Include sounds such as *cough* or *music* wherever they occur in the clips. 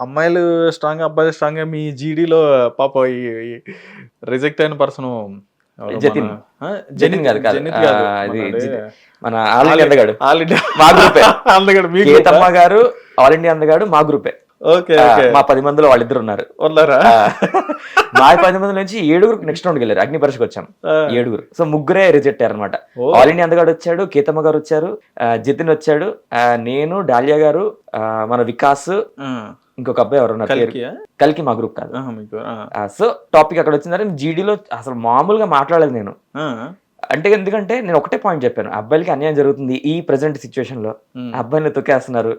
అమ్మాయిలు స్ట్రాంగ్ అబ్బాయిలు స్ట్రాంగ్ మీ జీడీలో పాప రిజెక్ట్ అయిన పర్సన్ జతిన్. జతిన్ కాదు, కాదు. అది మన ఆల్ ఇండియా అందగాడు. ఆల్ ఇండియా మా గ్రూపే. *laughs* అందగాడు మీ గారు ఆల్ ఇండియా అందగాడు మా గ్రూపే. మా పది మందిలో వాళ్ళిద్దరు ఉన్నారు. మా పది మంది నుంచి ఏడుగురు నెక్స్ట్ రౌండ్కి వెళ్ళారు. అగ్ని పరీక్షకు వచ్చాం. ఏడుగురు. సో ముగ్గురే రిజెక్ట్ అయ్యారు అనమాట. ఆల్ ఇండియా అందగాడు వచ్చాడు కేతమ్మ గారు వచ్చారు జతిన్ వచ్చాడు నేను డాలియా గారు మన వికాస్ ఇంకొక అబ్బాయి ఎవరు ఉన్నారు పేరు కలికియా? కలికి మా గ్రూప్ కాదు. సో టాపిక్ అక్కడ వచ్చిందంటే జీడీలో అసలు మామూలుగా మాట్లాడలేదు నేను. అంటే ఎందుకంటే నేను ఒకటే పాయింట్ చెప్పాను. అబ్బాయిలకి అన్యాయం జరుగుతుంది ఈ ప్రెసెంట్ సిచ్యువేషన్లో. ఉమ్, అబ్బాయిని తొక్కేస్తున్నారు.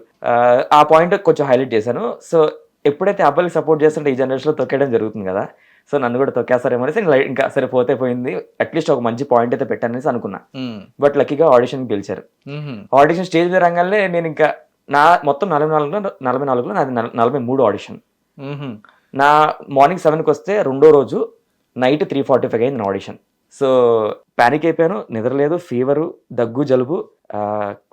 ఆ, పాయింట్ కొంచెం హైలైట్ చేశాను. సో ఎప్పుడైతే అబ్బాయిలకి సపోర్ట్ చేస్తుంటే ఈ జనరేషన్లో తొక్కేయడం జరుగుతుంది కదా సో నన్ను కూడా తొక్కేస్తారేమో అనేసి ఇంకా సరే పోతే పోయింది. అట్లీస్ట్ ఒక మంచి పాయింట్ అయితే పెట్టాననేసి అనుకున్నా. బట్ లక్కీగా ఆడిషన్ పిలిచారు ఉమ్, ఆడిషన్ స్టేజ్ మీద రంగానే నేను ఇంకా నా మొత్తం నలభై నాలుగులో నలభై నాలుగులో నాది నల- నలభై మూడు ఆడిషన్ నా మార్నింగ్ సెవెన్కి వస్తే రెండో రోజు నైట్ త్రీ ఫార్టీ ఫైవ్ అయింది నా ఆడిషన్ సో ప్యానిక్ అయిపోయాను నిద్రలేదు ఫీవరు దగ్గు జలుబు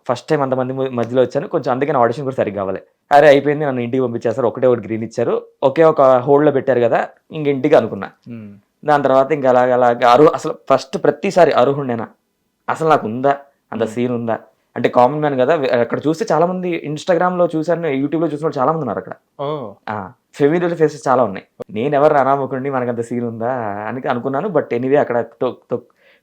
ఫస్ట్ టైం అంతమంది మధ్యలో వచ్చాను. కొంచెం అందుకే నా ఆడిషన్ కూడా సరిగ్గా కావాలి అరే అయిపోయింది నన్ను ఇంటికి పంపించేస్తారు. ఒకటే ఒకటి గ్రీన్ ఇచ్చారు. ఒకే ఒక హోల్డ్లో పెట్టారు కదా ఇంక ఇంటికి అనుకున్నా. దాని తర్వాత ఇంకా అలాగ అలాగ అరుహు అసలు ఫస్ట్ ప్రతిసారి అర్హుండేనా అసలు నాకు ఉందా? అంత సీన్ ఉందా? అంటే కామన్ మ్యాన్ కదా. అక్కడ చూస్తే చాలా మంది ఇన్స్టాగ్రామ్లో చూసాను యూట్యూబ్లో చూసిన చాలా మంది ఉన్నారు అక్కడ. ఓ. ఫెమిలియర్ ఫేసెస్ చాలా ఉన్నాయి. నేను ఎవరు అనామకుండి మనకు అంత సీన్ ఉందా అని అనుకున్నాను బట్ ఎనీవే అక్కడ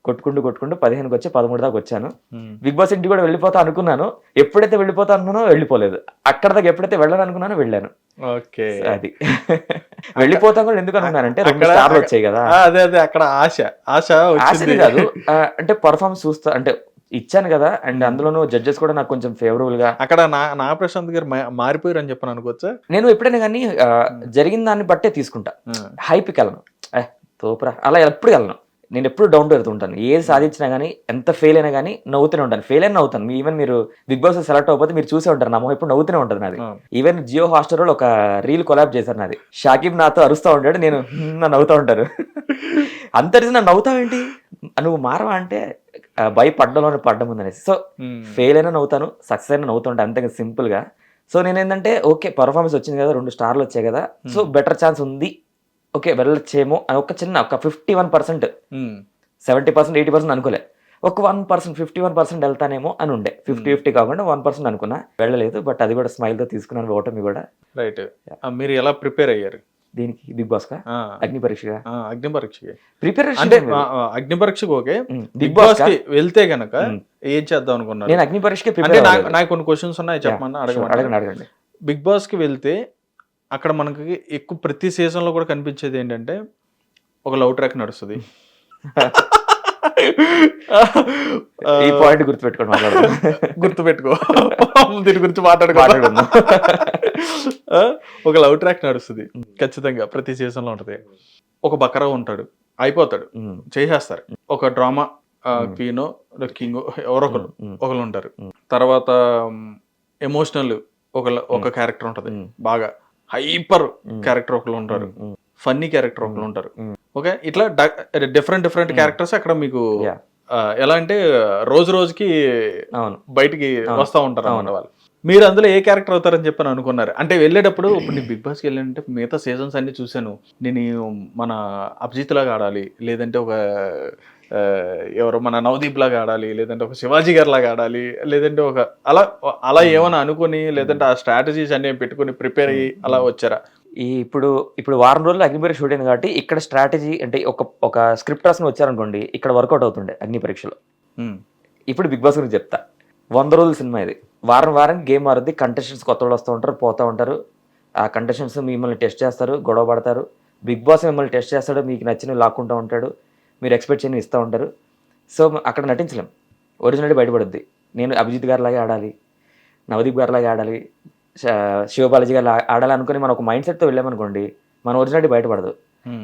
కొట్టుకుంటూ కొట్టుకుంటూ పదిహేనుకి వచ్చి పదమూడు దాకా వచ్చాను. బిగ్ బాస్ ఇంటికి కూడా వెళ్ళిపోతా అనుకున్నాను. ఎప్పుడైతే వెళ్ళిపోతా అనుకున్నానో వెళ్ళిపోలేదు. అక్కడ దాకా ఎప్పుడైతే వెళ్ళాను అనుకున్నానో వెళ్ళాను. ఓకే. అది. *laughs* వెళ్ళిపోతాం కూడా ఎందుకు అనుకున్నానంటే రెండు అక్కడ- స్టార్లు వచ్చాయి కదా. అదే అదే అక్కడ ఆశ. ఆశ కాదు. అంటే పర్ఫార్మెన్స్ చూస్తా అంటే ఇచ్చాను కదా అండ్ అందులోనూ జడ్జెస్ కూడా నాకు కొంచెం ఫేవరబుల్గా అక్కడ నా నా ప్రశాంత్ గారు మారిపోయారు అని చెప్పని అనుకోవచ్చా? నేను ఎప్పుడైనా కానీ ఆ, జరిగిన దాన్ని బట్టే తీసుకుంటా. హైప్కి వెళ్ళను. ఏ తోపురా. అలా ఎప్పుడు వెళ్ళను. నేను ఎప్పుడు డౌన్ టు ఉంటాను. ఏది సాధించినా కానీ ఎంత ఫెయిల్ అయినా కానీ నవ్వుతూనే ఉంటాను. ఫెయిల్ అయినా నవ్వుతాను. మీ ఈవెన్ మీరు బిగ్ బాస్ సెలెక్ట్ అవ్వకపోతే మీరు చూసే ఉంటారు. నా మొహం ఎప్పుడు నవ్వుతూనే ఉంటుంది నాది. ఈవెన్ జియో హాస్టర్ ఒక రీల్ కొలాబ్ చేశారు నాది. షాకిబ్ నాతో అరుస్తూ ఉంటాడు నేను "హ్మ్" *laughs* నా నవ్వుతూ ఉంటారు. అంత నన్ను నవ్వుతావేంటి? నువ్వు మారవా అంటే భయపడ్డంలోనే పడ్డం ఉందనేసి. సో ఉమ్, ఫెయిల్ అయినా నవ్వుతాను సక్సెస్ అయినా నవ్వుతుంటే అంతే సింపుల్గా సో నేను ఏంటంటే ఓకే పర్ఫార్మెన్స్ వచ్చింది కదా రెండు స్టార్లు వచ్చాయి కదా సో బెటర్ ఛాన్స్ ఉంది ఓకే వెళ్ళొచ్చేమో అని ఒక చిన్న ఒక fifty one percent. Um, seventy percent eighty percent అనుకోలే. ఒక one percent fifty one percent వెళ్తానేమో అని ఉండే. ఫిఫ్టీ ఫిఫ్టీ కాకుండా వన్ పర్సెంట్ అనుకున్నా. వెళ్ళలేదు బట్ అది కూడా smile తో తీసుకున్నాను ఓటమి కూడా. రైట్. మీరు ఎలా ప్రిపేర్ అయ్యారు? దీనికి బిగ్ బాస్ ఆ, అగ్ని పరీక్షగా? ఆ, అగ్ని పరీక్షకి. ప్రిపరేషన్ అంటే అగ్ని పరీక్షకు ఓకే. బిగ్ బాస్కి? వెళ్తే గనక. ఏం చేద్దాం అనుకున్నారు? నేను అగ్ని పరీక్షకి అంటే నాకు కొన్ని క్వశ్చన్స్ ఉన్నాయి చెప్పమన్నా? అడగండి అడగండి. బిగ్ బాస్కి వెళ్తే అక్కడ మనకి ఎక్కువ ప్రతి సీజన్లో కూడా కనిపించేది ఏంటంటే ఒక లవ్ ట్రాక్ నడుస్తుంది. *laughs* ఈ పాయింట్ గుర్తుపెట్టుకోండి మాట్లాడదాం. గుర్తు పెట్టుకో దీని గురించి మాట్లాడుకో. మాట్లాడుకుందాం. ఆ, *laughs* ఒక లవ్ ట్రాక్ నడుస్తుంది. ఖచ్చితంగా ప్రతి సీజన్లో ఉంటది. ఒక బకరా ఉంటాడు. అయిపోతాడు. ఉమ్, చేసేస్తారు. ఒక డ్రామా క్వీనో కింగ్ ఎవరో ఒకరు ఉంటారు. తర్వాత ఎమోషనల్ ఒక ఒక క్యారెక్టర్ ఉంటది. బాగా. హైపర్. క్యారెక్టర్ ఒకరు ఉంటారు. ఫన్నీ క్యారెక్టర్ ఒకరు ఉంటారు. ఓకే? ఇట్లా డిఫరెంట్ డిఫరెంట్ క్యారెక్టర్స్ అక్కడ మీకు ఎలా అంటే రోజు రోజుకి అవును. బయటికి. వస్తూ ఉంటారు అవును. వాళ్ళు. మీరు అందులో ఏ క్యారెక్టర్ అవుతారని చెప్పని అనుకున్నారు? అంటే వెళ్ళేటప్పుడు ఇప్పుడు నేను బిగ్ బాస్కి వెళ్ళానంటే మిగతా సీజన్స్ అన్ని చూశాను. నేను మన అభిజిత్ లాగా ఆడాలి లేదంటే ఒక ఎవరు మన నవదీప్ లాగా ఆడాలి లేదంటే ఒక శివాజీ గారి లాగా ఆడాలి లేదంటే ఒక అలా అలా ఏమైనా అనుకుని లేదంటే ఆ స్ట్రాటజీస్ అన్ని పెట్టుకుని ప్రిపేర్ అయ్యి అలా వచ్చారా? ఈ ఇప్పుడు ఇప్పుడు వారం రోజులు అగ్నిపరీక్ష షూట్ అయింది కాబట్టి ఇక్కడ స్ట్రాటజీ అంటే ఒక ఒక స్క్రిప్ట్ రాసుకుని వచ్చారనుకోండి ఇక్కడ వర్కౌట్ అవుతుండే అగ్ని పరీక్షలో. ఇప్పుడు బిగ్ బాస్ గురించి చెప్తా. వంద రోజుల సినిమా ఇది. వారం వారం గేమ్ మారుద్ది కంటెస్టెంట్స్ కొత్త వాళ్ళు వస్తూ ఉంటారు పోతూ ఉంటారు. ఆ కంటెస్టెంట్స్ మిమ్మల్ని టెస్ట్ చేస్తారు గొడవ పడతారు. బిగ్ బాస్ మిమ్మల్ని టెస్ట్ చేస్తాడు మీకు నచ్చినవి లాక్కుంటూ ఉంటాడు మీరు ఎక్స్పెక్ట్ చేయని ఇస్తూ ఉంటారు. సో అక్కడ నటించలేం. ఒరిజినాలిటీ బయటపడుద్ది. నేను అభిజిత్ గారిలాగే ఆడాలి నవదీప్ గారిలాగే ఆడాలి శివబాలాజీ గారు ఆడాలి అనుకుని మనం ఒక మైండ్ సెట్తో వెళ్ళామనుకోండి మన ఒరిజినాలిటీ బయటపడదు.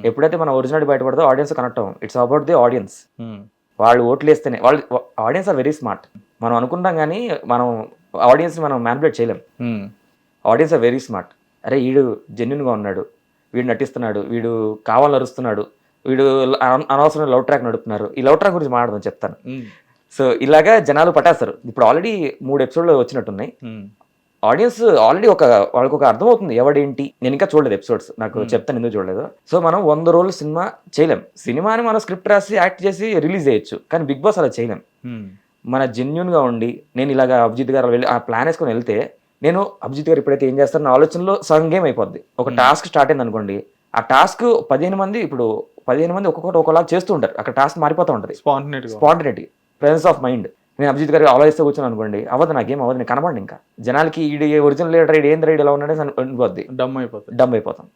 ఎప్పుడైతే మన ఒరిజినాలిటీ బయటపడదో ఆడియన్స్ కనెక్ట్ అవ్వం. ఇట్స్ అబౌట్ ది ఆడియన్స్ వాళ్ళు ఓట్లు వేస్తేనే వాళ్ళు ఆడియన్స్ ఆర్ వెరీ స్మార్ట్ మనం అనుకుంటాం కానీ మనం ఆడియన్స్ మనం మ్యానిపులేట్ చేయలేం. ఆడియన్స్ ఆర్ వెరీ స్మార్ట్ అరే వీడు జెన్యున్గా ఉన్నాడు. వీడు నటిస్తున్నాడు. వీడు కావాలని అరుస్తున్నాడు. వీడు అన- అనవసరమైన లవ్ ట్రాక్ నడుపుతున్నారు. ఈ లవ్ ట్రాక్ గురించి మాట్లాడదాం చెప్తాను. సో ఇలాగా జనాలు పట్టేస్తారు. ఇప్పుడు ఆల్రెడీ మూడు ఎపిసోడ్లు వచ్చినట్టున్నాయి. ఆడియన్స్ ఆల్రెడీ ఒక వాళ్ళకి ఒక అర్థం అవుతుంది ఎవడేంటి. నేను ఇంకా చూడలేదు ఎపిసోడ్స్. నాకు చెప్తాను ఎందుకు చూడలేదు. సో మనం వంద రోజులు సినిమా చేయలేం. సినిమాని మనం స్క్రిప్ట్ రాసి యాక్ట్ చేసి రిలీజ్ చేయొచ్చు. కానీ బిగ్ బాస్ అలా చేయలేం. ఉమ్. మన జెన్యున్గా ఉండి నేను ఇలాగ అభిజిత్ గారు వెళ్ళి ఆ ప్లాన్ వేసుకొని వెళ్తే నేను అభిజిత్ గారు ఇప్పుడైతే ఏం చేస్తారు నా ఆలోచనలో సగం గేమ్ అయిపోద్ది. ఒక టాస్క్ స్టార్ట్ అయింది అనుకోండి. ఆ టాస్క్ పదిహేను మంది ఇప్పుడు పదిహేను మంది ఒక్కొక్కటి ఒకలా చేస్తూ ఉంటారు. అక్కడ టాస్క్ మారిపోతూ ఉంటుంది. గా. స్పాంటినిటీ ప్రెసెన్స్ ఆఫ్ మైండ్ నేను అభిజిత్ గారికి ఆలోచిస్తే కూర్చొని అనుకోండి అవ్వదు నా గేమ్ అవ్వదు నేను కనబడి ఇంకా. జనాలకి ఈ ఒరిజినల్ లీడర్ ఈడు ఏం రైడ్ ఎలా ఉన్నాడే అనిపోద్ది డమ్ అయిపోతుంది డమ్ అయిపోతాం.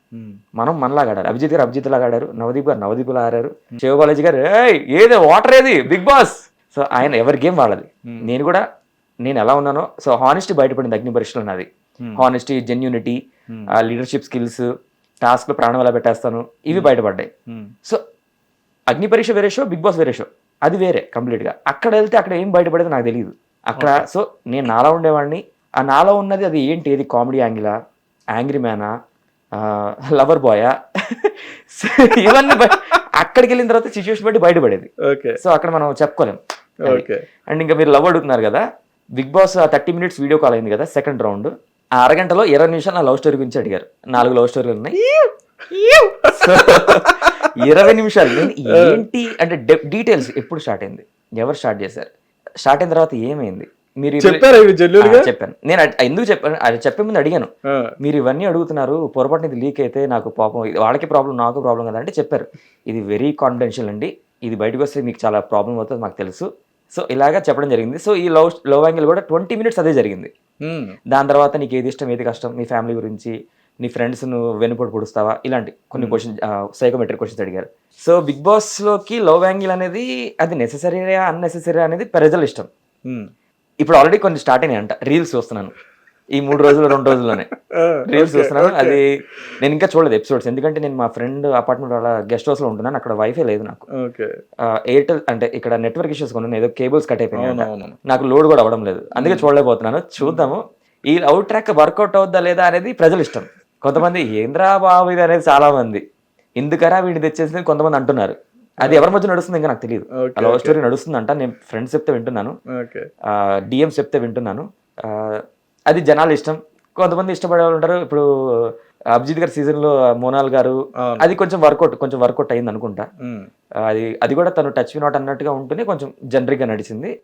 మనం మనలాగా ఆడారు అభిజిత్ గారు అభిజిత్ లాగా ఆడారు నవదీప్ గారు నవదీప్ లా ఆడారు శివ కాలేజ్ గారు "ఏయ్, ఏది వాటర్ ఏది? బిగ్ బాస్ సో ఆయన ఎవరి గేమ్ వాళ్ళది నేను కూడా నేను ఎలా ఉన్నానో సో హానెస్టీ బయటపడింది అగ్ని పరీక్షలో నాది. Honesty genuinity. లీడర్షిప్ స్కిల్స్ టాస్క్లో ప్రాణం ఎలా పెట్టేస్తాను ఇవి బయటపడ్డాయి. సో అగ్ని పరీక్ష వేరే షో బిగ్ బాస్ వేరే షో అది వేరే కంప్లీట్గా అక్కడ వెళ్తే అక్కడ ఏం బయటపడేది నాకు తెలియదు అక్కడ సో నేను నాలో ఉండేవాడిని. ఆ నాలో ఉన్నది అది ఏంటి? ఏది? కామెడీ యాంగిలా? యాంగ్రీ మ్యానా? లవర్ బాయా? *laughs* ఇవన్నీ అక్కడికి వెళ్ళిన తర్వాత సిచ్యువేషన్ బట్టి బయటపడేది. ఓకే. సో అక్కడ మనం చెప్పుకోలేం. ఓకే. అండ్ ఇంకా మీరు లవ్ అడుగుతున్నారు కదా Bigg Boss thirty minutes video call అయింది కదా సెకండ్ రౌండ్. ఆ అరగంటలో ఇరవై నిమిషాలు నా లవ్ స్టోరీ గురించి అడిగారు. నాలుగు లవ్ స్టోరీలు ఉన్నాయి. *laughs* ఇరవై నిమిషాలు. నేను ఏంటి అంటే డీటెయిల్స్ ఎప్పుడు స్టార్ట్ అయింది? ఎవరు స్టార్ట్ చేశారు? స్టార్ట్ అయిన తర్వాత ఏమైంది? మీరు చెప్పాను. నేను ఎందుకు చెప్పాను అది చెప్పే ముందు అడిగాను. మీరు ఇవన్నీ అడుగుతున్నారు పొరపాటున ఇది లీక్ అయితే నాకు పాపం వాళ్ళకి ప్రాబ్లం నాకు ప్రాబ్లం కదా అంటే చెప్పారు. ఇది వెరీ కాన్ఫిడెన్షియల్ అండి. ఇది బయటకు వస్తే మీకు చాలా ప్రాబ్లం అవుతుంది మాకు తెలుసు. సో ఇలాగా చెప్పడం జరిగింది. సో ఈ లవ్ లవ్ యాంగిల్ కూడా ట్వంటీ మినిట్స్ అదే జరిగింది. దాని తర్వాత నీకు ఏది ఇష్టం ఏది కష్టం నీ ఫ్యామిలీ గురించి నీ ఫ్రెండ్స్ నువ్వు వెనుపడి పొడుస్తావా? ఇలాంటి కొన్ని క్వశ్చన్ సైకోమెట్రిక్ క్వశ్చన్స్ అడిగారు. సో బిగ్ బాస్లోకి లవ్ యాంగిల్ అనేది అది నెససరీయా అన్నెసెసరీ అనేది ప్రజల ఇష్టం. ఇప్పుడు ఆల్రెడీ కొన్ని స్టార్ట్ అయినాయి అంట. రీల్స్ చూస్తున్నాను. ఈ మూడు రోజులు రెండు రోజుల్లోనే. *laughs* రీల్స్ చూస్తున్నాను. అది నేను ఇంకా చూడలేదు ఎపిసోడ్స్ ఎందుకంటే నేను మా ఫ్రెండ్ అపార్ట్మెంట్ వాళ్ళ గెస్ట్ హౌస్లో ఉంటున్నాను. అక్కడ వైఫై లేదు నాకు. ఎయిర్టెల్ అంటే ఇక్కడ నెట్వర్క్ ఇష్యూస్ కొన్ని ఏదో కేబుల్స్ కట్ అయిపోయినాయి. అవునవును. నాకు లోడ్ కూడా అవ్వడం లేదు. అందుకే చూడలేకపోతున్నాను. చూద్దాము. ఈ అవుట్ ట్రాక్ వర్కౌట్ అవుద్దా లేదా అనేది ప్రజల ఇష్టం. కొంతమంది ఏంద్రా బాబు ఇది? అనేది చాలా మంది ఎందుకరా వీడిని తెచ్చేసింది? కొంతమంది అంటున్నారు. అది ఎవరి మధ్య నడుస్తుంది ఇంకా నాకు తెలియదు. లవ్ స్టోరీ నడుస్తుందంట. నేను ఫ్రెండ్స్ చెప్తే వింటున్నాను. డిఎం చెప్తే వింటున్నాను. ఆ, అది జనాల ఇష్టం. కొంతమంది ఇష్టపడే వాళ్ళు ఉంటారు. ఇప్పుడు అభిజిత్ గారి సీజన్లో మోనాల్ గారు. అది కొంచెం వర్కౌట్ కొంచెం వర్కౌట్ అయింది అనుకుంటా. ఆ, అది అది కూడా తను టచ్ నాట్ అన్నట్టుగా ఉంటూనే కొంచెం జనరిక్గా నడిచింది.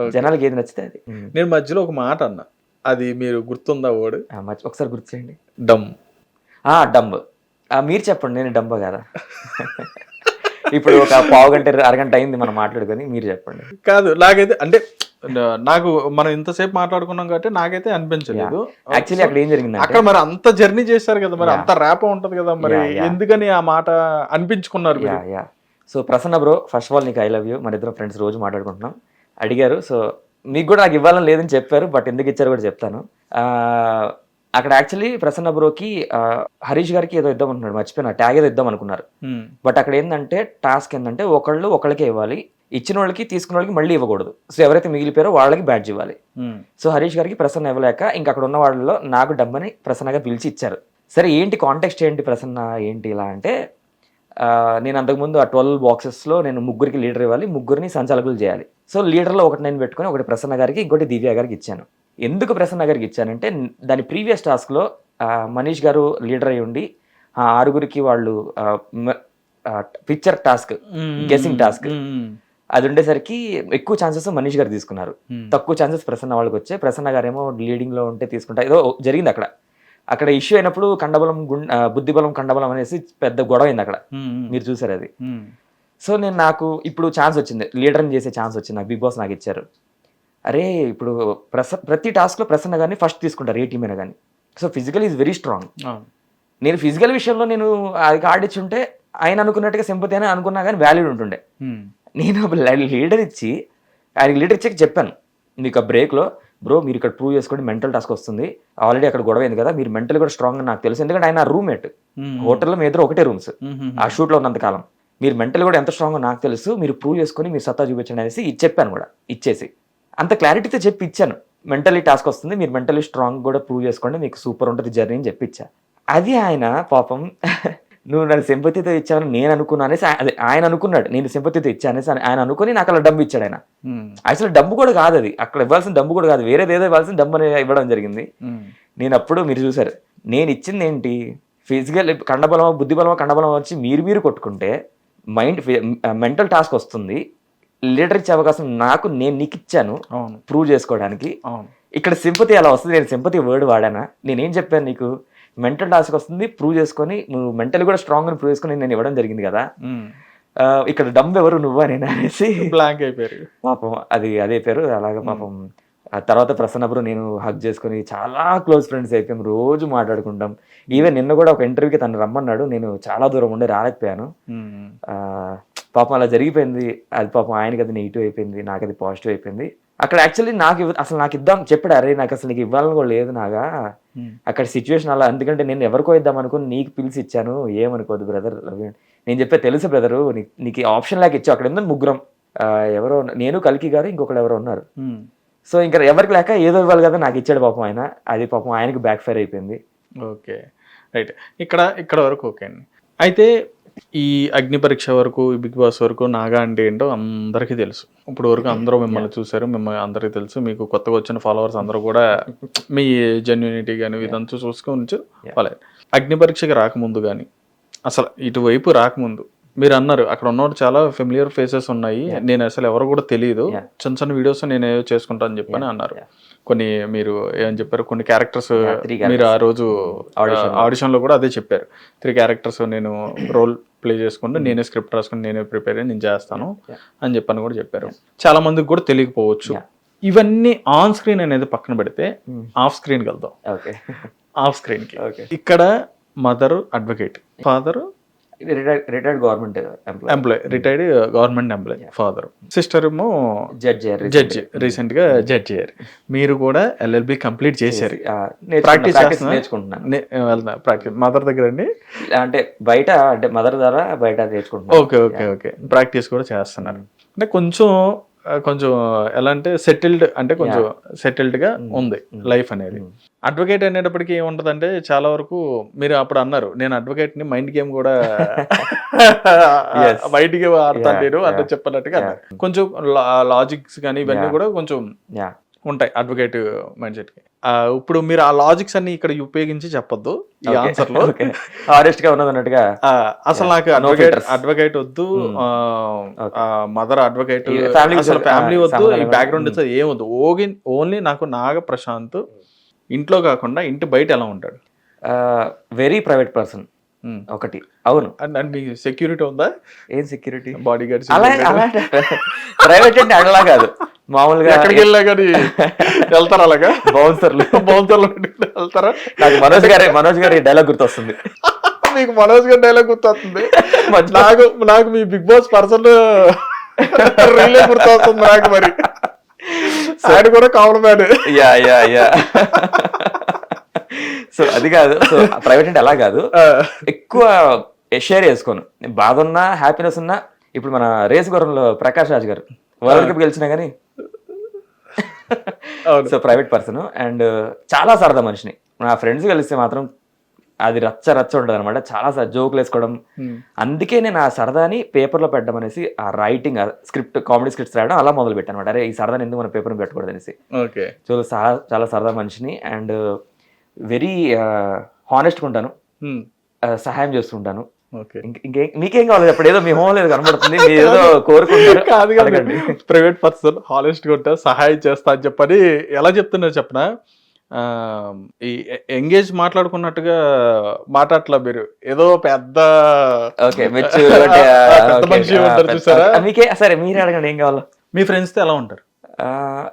ఓకే. జనాలకి ఏది నచ్చితే అది. నేను మధ్యలో ఒక మాట అన్నా. అది మీరు గుర్తుందా ఓడు మర్చి- ఒకసారి గుర్తు చేయండి డమ్ ఆ, మీరు చెప్పండి నేను డంబ కదా? ఇప్పుడు ఒక పావు గంట అరగంట అయింది మనం మాట్లాడుకొని మీరు చెప్పండి. కాదు నాకైతే అంటే నాకు మనం ఇంతసేపు మాట్లాడుకున్నాం కాబట్టి నాకైతే అనిపించలేదు. యాక్చువల్లీ అక్కడ ఏం జరిగిందంటే అక్కడ మరి అంత జర్నీ చేశారు కదా మరి అంత ర్యాప్ ఉంటది కదా మరి. ఎందుకని ఆ మాట అనిపించుకున్నారు మీరు? Yeah. Yeah so Prasanna bro first of all నీకు ఐ లవ్ యూ మన ఇద్దరు ఫ్రెండ్స్ రోజు మాట్లాడుకుంటున్నాం. అడిగారు సో మీకు కూడా నాకు ఇవ్వాలని లేదని చెప్పారు బట్ ఎందుకు ఇచ్చారో కూడా చెప్తాను. అక్కడ యాక్చువల్లీ ప్రసన్న బ్రోకి హరీష్ గారికి ఏదో ఇద్దాం అనుకున్నాడు మర్చిపోయినా ట్యాగ్ ఏదో ఇద్దాం అనుకున్నారు. బట్ అక్కడ ఏంటంటే టాస్క్ ఏంటంటే ఒకళ్ళు ఒకళ్ళకే ఇవ్వాలి ఇచ్చిన వాళ్ళకి తీసుకున్న వాళ్ళకి మళ్ళీ ఇవ్వకూడదు. సో ఎవరైతే మిగిలిపోయారో వాళ్ళకి బ్యాడ్జ్ ఇవ్వాలి. సో హరీష్ గారికి ప్రసన్న ఇవ్వలేక ఇంకా అక్కడ ఉన్న వాళ్ళలో నాకు డబ్బని ప్రసన్నగా పిలిచి ఇచ్చారు. సరే ఏంటి కాంటెక్స్ట్ ఏంటి ప్రసన్న ఏంటి ఇలా అంటే నేను అంతకుముందు ఆ ట్వెల్వ్ బాక్సెస్లో నేను ముగ్గురికి లీడర్ ఇవ్వాలి ముగ్గురిని సంచాలకులు చేయాలి. సో లీడర్లో ఒకటి నేను పెట్టుకొని ఒకటి ప్రసన్న గారికి ఇంకోటి దివ్య గారికి ఇచ్చాను ఎందుకు ప్రసన్న గారికి ఇచ్చానంటే దాని ప్రీవియస్ టాస్క్లో మనీష్ గారు లీడర్ అయి ఉండి ఆ ఆరుగురికి వాళ్ళు పిక్చర్ టాస్క్ గెసింగ్ టాస్క్. అది ఉండేసరికి ఎక్కువ ఛాన్సెస్ మనీష్ గారు తీసుకున్నారు. తక్కువ ఛాన్సెస్ ప్రసన్న వాళ్ళకి వచ్చాయి ప్రసన్న గారేమో లీడింగ్లో ఉంటే తీసుకుంటా ఏదో జరిగింది అక్కడ అక్కడ ఇష్యూ అయినప్పుడు కండబలం బుద్ధిబలం కండబలం అనేసి పెద్ద గొడవ అయింది అక్కడ. మీరు చూసారు అది. సో నేను నాకు ఇప్పుడు ఛాన్స్ వచ్చింది. లీడర్ని చేసే ఛాన్స్ వచ్చింది. నాకు బిగ్ బాస్ నాకు ఇచ్చారు. అరే ఇప్పుడు ప్రస ప్రతి టాస్క్లో ప్రసన్న గారిని ఫస్ట్ తీసుకుంటారు ఏ టీం అయినా కానీ so physical is very strong. నేను ఫిజికల్ విషయంలో నేను అది ఉంటే ఆయన అనుకున్నట్టుగా సింపతి అని అనుకున్నా కానీ వాల్యూడ్ ఉంటుండే. నేను లీడర్ ఇచ్చి ఆయనకి లీడర్ ఇచ్చాక చెప్పాను. మీకు ఆ బ్రేక్లో బ్రో మీరు ఇక్కడ ప్రూవ్ చేసుకోండి మెంటల్ టాస్క్ వస్తుంది. ఆల్రెడీ అక్కడ గొడవ అయింది కదా మీరు మెంటల్ కూడా స్ట్రాంగ్ అని నాకు తెలుసు. ఎందుకంటే ఆయన రూమ్మేట్. హోటల్లో మీ ఇద్దరు ఒకటే రూమ్స్. ఆ షూట్లో ఉన్నంత కాలం. మీరు మెంటల్ కూడా ఎంత స్ట్రాంగ్ నాకు తెలుసు మీరు ప్రూవ్ చేసుకొని మీరు సత్తా చూపించండి అనేసి చెప్పాను కూడా ఇచ్చేసి. అంత క్లారిటీతో చెప్పి ఇచ్చాను. మెంటలీ టాస్క్ వస్తుంది మీరు మెంటలీ స్ట్రాంగ్ కూడా ప్రూవ్ చేసుకోండి మీకు సూపర్ ఉంటుంది జర్నీ అని చెప్పి ఇచ్చా. అది ఆయన పాపం *laughs* నువ్వు నన్ను సింపతితో ఇచ్చావని నేను అనుకున్నా అనేసి అదే ఆయన అనుకున్నాడు నేను సింపతితో ఇచ్చా అనేసి ఆయన- అనుకుని నాకు అలా డబ్బు ఇచ్చాడు ఆయన. అసలు డబ్బు కూడా కాదు అది అక్కడ ఇవ్వాల్సిన డబ్బు కూడా కాదు వేరేది ఏదో ఇవ్వాల్సిన డబ్బు అనేది ఇవ్వడం జరిగింది. నేను అప్పుడు మీరు చూసారు నేను ఇచ్చింది ఏంటి ఫిజికల్ కండబలమో బుద్ధిబలమో కండబలమో వచ్చి మీరు మీరు కొట్టుకుంటే మైండ్ మెంటల్ టాస్క్ వస్తుంది. లీడర్ ఇచ్చే అవకాశం నాకు నేను నీకు ఇచ్చాను. ప్రూవ్ చేసుకోవడానికి. ఇక్కడ సింపతి అలా వస్తుంది. నేను సింపతి వర్డ్ వాడానా? నేనేం చెప్పాను నీకు? మెంటల్ టాస్క్ వస్తుంది ప్రూవ్ చేసుకొని నువ్వు మెంటల్ కూడా స్ట్రాంగ్ అని ప్రూవ్ చేసుకొని నేను ఇవ్వడం జరిగింది కదా. ఇక్కడ డమ్ ఎవరు నువ్వా నేను అనేసి. బ్లాంక్ అయిపోయారు. పాపం అది అదే పేరు. అలాగే పాపం ఆ తర్వాత ప్రసన్నప్పుడు నేను హక్ చేసుకుని చాలా క్లోజ్ ఫ్రెండ్స్ అయిపోయాం. రోజు మాట్లాడుకుంటాం. ఈవెన్ నిన్న కూడా ఒక ఇంటర్వ్యూకి తను రమ్మన్నాడు. నేను చాలా దూరం ఉండి రాలేకపోయాను. పాపం అలా జరిగిపోయింది. అది పాపం ఆయనకి అది నెగిటివ్ అయిపోయింది. నాకు అది పాజిటివ్ అయిపోయింది. అక్కడ యాక్చువల్లీ నాకు అసలు నాకు ఇద్దాం చెప్పాడు. అరే నాకు అసలు నీకు ఇవ్వాలని కూడా లేదు నాగా. అక్కడ సిచ్యువేషన్ అలా ఎందుకంటే నేను ఎవరికో ఇద్దాం అనుకుని నీకు పిలిచి ఇచ్చాను. ఏమనుకోదు బ్రదర్ నేను చెప్పే తెలుసు బ్రదరు నీకు ఆప్షన్ లాగా ఇచ్చావు. అక్కడ ఏందో ముగ్గురం. ఎవరో నేను కలికి గారు ఇంకొకరు ఎవరో ఉన్నారు. సో ఇంకా ఎవరికి లేక ఏదో ఇవ్వాలి కదా నాకు ఇచ్చాడు పాపం ఆయన. అది పాపం ఆయనకి బ్యాక్ ఫైర్ అయిపోయింది. ఓకే. రైట్. ఇక్కడ ఇక్కడ వరకు ఓకే అండి. అయితే ఈ అగ్ని పరీక్ష వరకు ఈ బిగ్ బాస్ వరకు నాగా అంటే ఏంటో అందరికీ తెలుసు. ఇప్పుడు వరకు అందరూ మిమ్మల్ని చూశారు మిమ్మల్ని అందరికీ తెలుసు. మీకు కొత్తగా వచ్చిన ఫాలోవర్స్ అందరూ కూడా మీ జెన్యూనిటీ కానీ ఇదంతా చూసుకొని వాళ్ళే అగ్ని పరీక్షకి రాకముందు కానీ అసలు ఇటువైపు రాకముందు మీరు అన్నారు అక్కడ ఉన్నవాడు చాలా ఫెమిలియర్ ఫేసెస్ ఉన్నాయి. నేను అసలు ఎవరు కూడా తెలియదు. చిన్న చిన్న వీడియోస్ నేను ఏదో చేసుకుంటా అని చెప్పని అన్నారు. కొన్ని మీరు ఏమని చెప్పారు? కొన్ని క్యారెక్టర్స్ మీరు ఆ రోజు. ఆడిషన్లో కూడా అదే చెప్పారు. త్రీ క్యారెక్టర్స్ నేను రోల్ ప్లే చేసుకుంటూ నేనే స్క్రిప్ట్ రాసుకుని నేనే ప్రిపేర్ అయ్యి నేను చేస్తాను. అని చెప్పని కూడా చెప్పారు. చాలా మందికి కూడా తెలియకపోవచ్చు. ఇవన్నీ ఆన్ స్క్రీన్ అనేది పక్కన పెడితే. ఆఫ్ స్క్రీన్కి వెళ్దాం. ఓకే ఆఫ్ స్క్రీన్కి. ఓకే ఇక్కడ mother advocate father retired government employee retired government employee father sister ఏమో జడ్జ్ జడ్జి రీసెంట్గా జడ్జి అయ్యారు మీరు కూడా ఎల్ఎల్బి కంప్లీట్ చేశారు. ప్రాక్టీస్ చేస్తున్నా? నేర్చుకుంటున్నాను. ప్రాక్టీస్ మదర్ దగ్గర అండి? అంటే బయట అంటే మదర్ ద్వారా బయట నేర్చుకుంటున్నాను. ఓకే ఓకే ఓకే ప్రాక్టీస్ కూడా చేస్తున్నారు. అంటే కొంచెం కొంచెం ఎలా అంటే సెటిల్డ్ అంటే కొంచెం సెటిల్డ్గా ఉంది లైఫ్ అనేది. అడ్వకేట్ అనేటప్పటికి ఏముంటదంటే చాలా వరకు మీరు అప్పుడు అన్నారు నేను అడ్వకేట్ని మైండ్ గేమ్ కూడా. మైండ్ గేమ్ ఆడతాను నేను అంటే yeah. చెప్పినట్టుగా అన్నారు. కొంచెం లాజిక్స్ కానీ ఇవన్నీ. కూడా కొంచెం ఉంటాయి అడ్వకేట్ మైండ్ సెట్కి ఆ, ఇప్పుడు మీరు ఆ లాజిక్స్ అన్ని ఇక్కడ ఉపయోగించి చెప్పొద్దు ఈ ఆన్సర్లో ఆరెస్ట్గా ఉన్నది అన్నట్టుగా అసలు నాకు అడ్వకేట్. అడ్వకేట్ వద్దు. మదర్ అడ్వకేట్ ఈ family అసలు ఫ్యామిలీ వద్దు ఈ బ్యాక్గ్రౌండ్ ఏం వద్దు. ఓగి ఓన్లీ నాకు నాగ ప్రశాంత్ ఇంట్లో కాకుండా ఇంటి బయట ఎలా ఉంటాడు? Very private person. ఒకటి. అవును. అండ్ మీకు సెక్యూరిటీ ఉందా? ఏం సెక్యూరిటీ బాడీ గార్డ్స్ ప్రైవేట్ అంటే అలా కాదు. మామూలుగా ఎక్కడికి వెళ్ళా కానీ వెళ్తారా అలాగా? బౌన్సర్లు. బౌన్సర్లు వెళ్తారా? నాకు మనోజ్ గారి మనోజ్ గారి డైలాగ్ గుర్తొస్తుంది. మీకు మనోజ్ గారి డైలాగ్ గుర్తొస్తుంది. నాకు నాకు మీ బిగ్ బాస్ పర్సన్ రీలే గుర్తొస్తుంది నాకు మరి. ఆయన కూడా కావడం man. Yeah yeah yeah. So అది కాదు. సో ప్రైవేట్ అంటే అలా కాదు. ఎక్కువ షేర్ చేసుకోను. బాధ ఉన్నా హ్యాపీనెస్ ఉన్నా ఇప్పుడు మన రేస్ గుర్రంలో ప్రకాష్ రాజ్ గారు వరల్డ్ కప్ గెలిచినా కానీ. So private person. అండ్ చాలా సరదా మనిషిని. నా ఫ్రెండ్స్ కలిస్తే మాత్రం అది రచ్చ రచ్చ ఉంటుంది అనమాట చాలా జోకులు వేసుకోవడం. అందుకే నేను ఆ సరదాని పేపర్లో పెట్టడం అనేసి ఆ రైటింగ్ స్క్రిప్ట్ కామెడీ స్క్రిప్ట్స్ రాయడం అలా మొదలు పెట్టాను అనమాట అరే ఈ సరదాని ఎందుకు మన పేపర్ పెట్టకూడదు అనేసి. సో చాలా సరదా మనిషిని. అండ్ వెరీ హానెస్ట్గా ఉంటాను. సహాయం చేస్తుంటాను ఇంక- మీకేం కావాలి? అప్పుడు ఏదో మీ హోమ్ లేదు కనబడుతుంది. మీరు ఏదో కోరుకుంటారు. కాదు కాదు. అడగండి. ప్రైవేట్ పర్సన్ హానెస్ట్గా సహాయం చేస్తా అని చెప్పని ఎలా చెప్తున్నారు చెప్పనా? ఆ, ఈ ఎంగేజ్ మాట్లాడుకున్నట్టుగా మాట్లాడట్లా మీరు. ఏదో పెద్ద ఓకే మనిషి ఉంటారు చూసారా? మీకే సరే మీరే అడగండి ఏం కావాలో. మీ ఫ్రెండ్స్తో ఎలా ఉంటారు?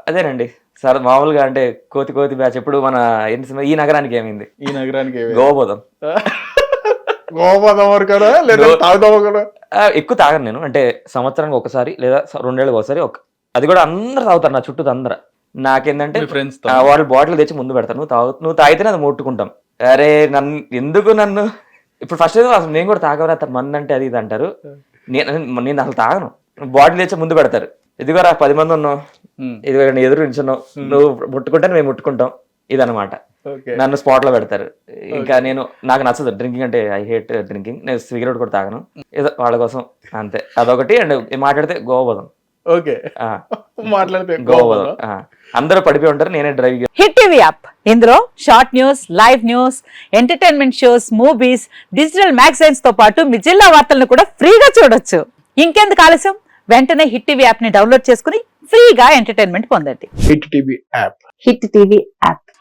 అదేనండి. సార్ మామూలుగా అంటే కోతి కోతి బ్యాచ్ ఎప్పుడు మన ఈ నగరానికి ఏమైంది? ఈ నగరానికి గోవా పోదాం *laughs* లేదా తాగుదాం ఎక్కువ తాగను నేను. అంటే సంవత్సరానికి ఒకసారి లేదా రెండేళ్ళకి ఒకసారి ఒక అది కూడా అందరు తాగుతారు నా చుట్టూ అందరు. నాకేందంటే మీ ఫ్రెండ్స్ వాళ్ళు బాటిల్ తెచ్చి ముందు పెడతారు. నువ్వు తాగు నువ్వు తాగితేనే అది ముట్టుకుంటాం. అరే నన్ను ఎందుకు నన్ను? ఇప్పుడు ఫస్ట్ అసలు నేను కూడా తాగవరా మంది అంటే అది ఇది అంటారు. నేను నేను అసలు తాగను. బాటిల్ తెచ్చి ముందు పెడతారు. ఇదిగోరా పది మంది ఉన్నావు. ఇదిగో ఎదురు నిల్చున్నావు. నువ్వు ముట్టుకుంటే మేము ముట్టుకుంటాం. ఇదనమాట ఓకే నన్ను స్పాట్లో పెడతారు. ఇంకా నేను నాకు నచ్చదు. డ్రింకింగ్ అంటే ఐ హేట్ డ్రింకింగ్ నేను సిగరెట్ కూడా తాగను. ఏదో వాళ్ళ కోసం అంతే. అదొకటి అండ్ మాట్లాడితే గోవా పోదాం ఓకే ఆ, *laughs* మాట్లాడితే. అందరూ పడిపోయి ఉంటారు. నేనే డ్రైవ్ హిట్ టీవీ యాప్ ఇందులో short news live news entertainment shows movies digital మ్యాగజైన్స్తో పాటు మీ జిల్లా వార్తలను కూడా ఫ్రీగా చూడొచ్చు. ఇంకెందుకు ఆలస్యం? వెంటనే హిట్ టీవీ యాప్ని డౌన్లోడ్ చేసుకుని ఫ్రీగా ఎంటర్టైన్మెంట్ పొందండి. Hit TV app Hit TV app